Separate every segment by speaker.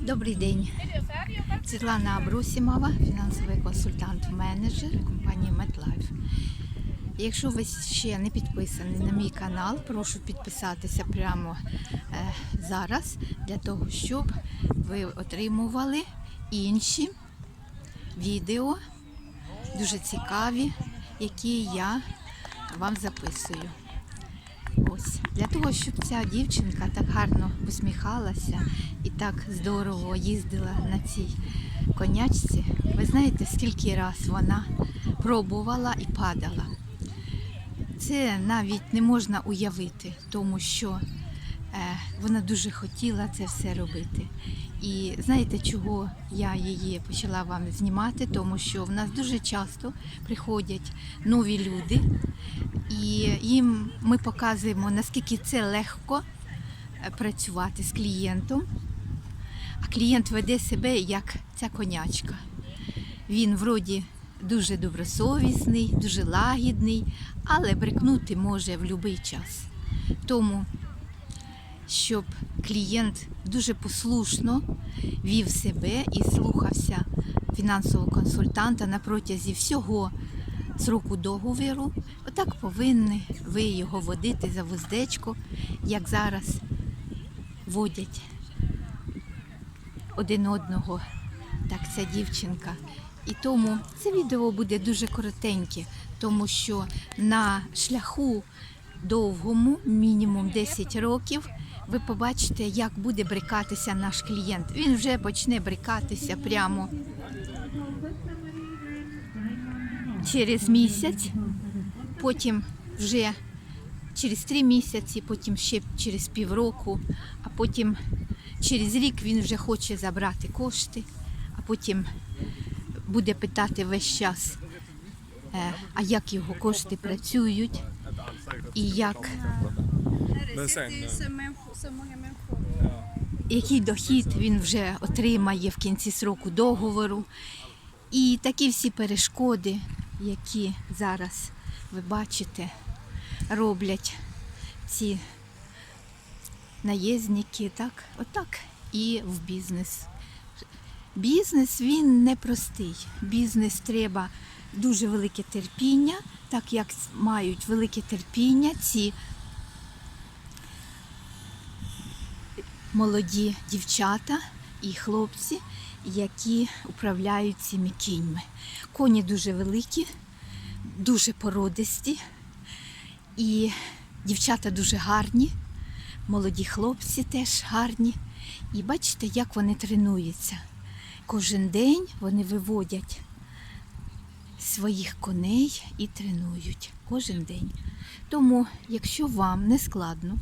Speaker 1: Добрий день. Світлана Абрусімова, фінансовий консультант-менеджер компанії MetLife. Якщо ви ще не підписані на мій канал, прошу підписатися прямо е, зараз для того, щоб ви отримували інші відео, дуже цікаві, які я вам записую. Для того, щоб ця дівчинка так гарно посміхалася і так здорово їздила на цій конячці. Ви знаєте, скільки раз вона пробувала і падала. Це навіть не можна уявити, тому що е, вона дуже хотіла це все робити. І знаєте, чого я її почала вам знімати? Тому що в нас дуже часто приходять нові люди, і їм ми показуємо, наскільки це легко е, працювати з клієнтом. А клієнт веде себе як ця конячка. Він вроді дуже добросовісний, дуже лагідний, але брикнути може в будь-який час. Тому, щоб клієнт дуже послушно вів себе і слухався фінансового консультанта на протязі всього сроку договіру, отак повинні ви його водити за вуздечко, як зараз водять один одного, так ця дівчинка. І тому це відео буде дуже коротеньке, тому що на шляху довгому, мінімум 10 років, ви побачите, як буде брикатися наш клієнт. Він вже почне брикатися прямо через місяць, потім вже через три місяці, потім ще через півроку, а потім через рік він вже хоче забрати кошти, а потім буде питати весь час, е, а як його кошти працюють і як, який дохід він вже отримає в кінці сроку договору. І такі всі перешкоди, які зараз ви бачите, роблять ці наєзники, так, отак і в бізнес. Бізнес він непростий. Бізнес треба дуже велике терпіння, так як мають велике терпіння ці молоді дівчата і хлопці, які управляють цими кіньми. Коні дуже великі, дуже породисті, і дівчата дуже гарні, молоді хлопці теж гарні. І бачите, як вони тренуються. Кожен день вони виводять своїх коней і тренують кожен день. Тому, якщо вам не складно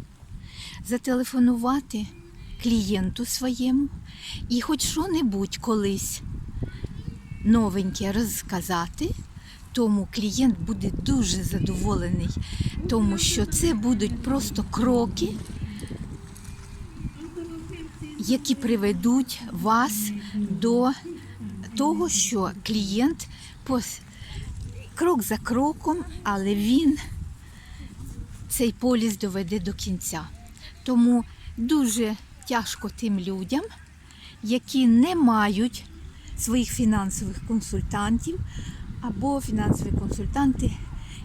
Speaker 1: зателефонувати клієнту своєму і хоч що-небудь колись новеньке розказати, тому клієнт буде дуже задоволений, тому що це будуть просто кроки, які приведуть вас до того, що клієнт крок за кроком, але він цей поліс доведе до кінця. Тому дуже тяжко тим людям, які не мають своїх фінансових консультантів, або фінансові консультанти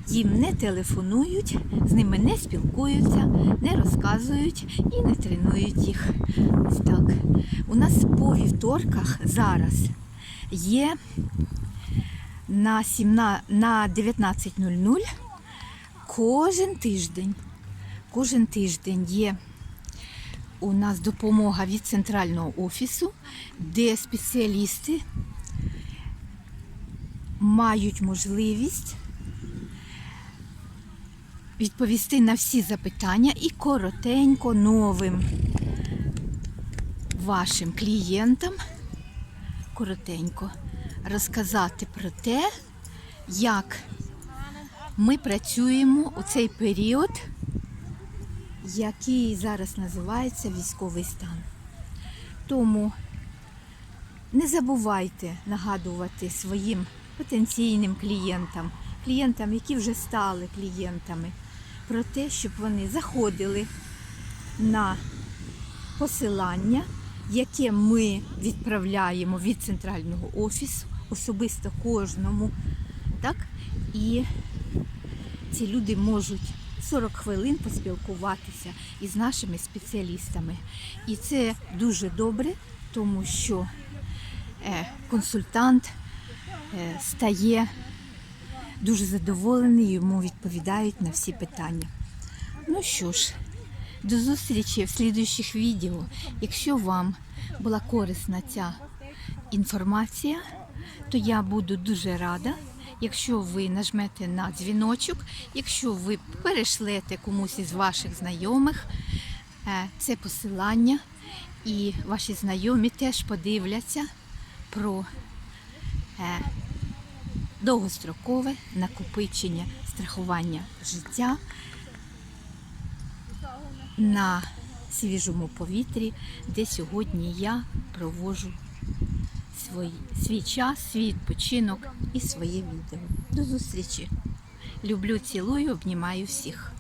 Speaker 1: їм не телефонують, з ними не спілкуються, не розказують і не тренують їх. Ось так. У нас по вівторках зараз є на, 17, на 19.00 кожен тиждень. Кожен тиждень є у нас допомога від центрального офісу, де спеціалісти мають можливість відповісти на всі запитання і коротенько новим вашим клієнтам коротенько розказати про те, як ми працюємо у цей період, який зараз називається військовий стан. Тому не забувайте нагадувати своїм потенційним клієнтам, клієнтам, які вже стали клієнтами, про те, щоб вони заходили на посилання, яке ми відправляємо від центрального офісу, особисто кожному. Так? І ці люди можуть 40 хвилин поспілкуватися із нашими спеціалістами. І це дуже добре, тому що е, консультант е, стає дуже задоволений, йому відповідають на всі питання. Ну що ж, до зустрічі в слідуючих відео. Якщо вам була корисна ця інформація, то я буду дуже рада, якщо ви нажмете на дзвіночок, якщо ви перешлете комусь із ваших знайомих е, це посилання, і ваші знайомі теж подивляться про е, довгострокове накопичення страхування життя на свіжому повітрі, де сьогодні я проводжу свій, свій час, свій відпочинок і своє відео. До зустрічі! Люблю, цілую, обнімаю всіх.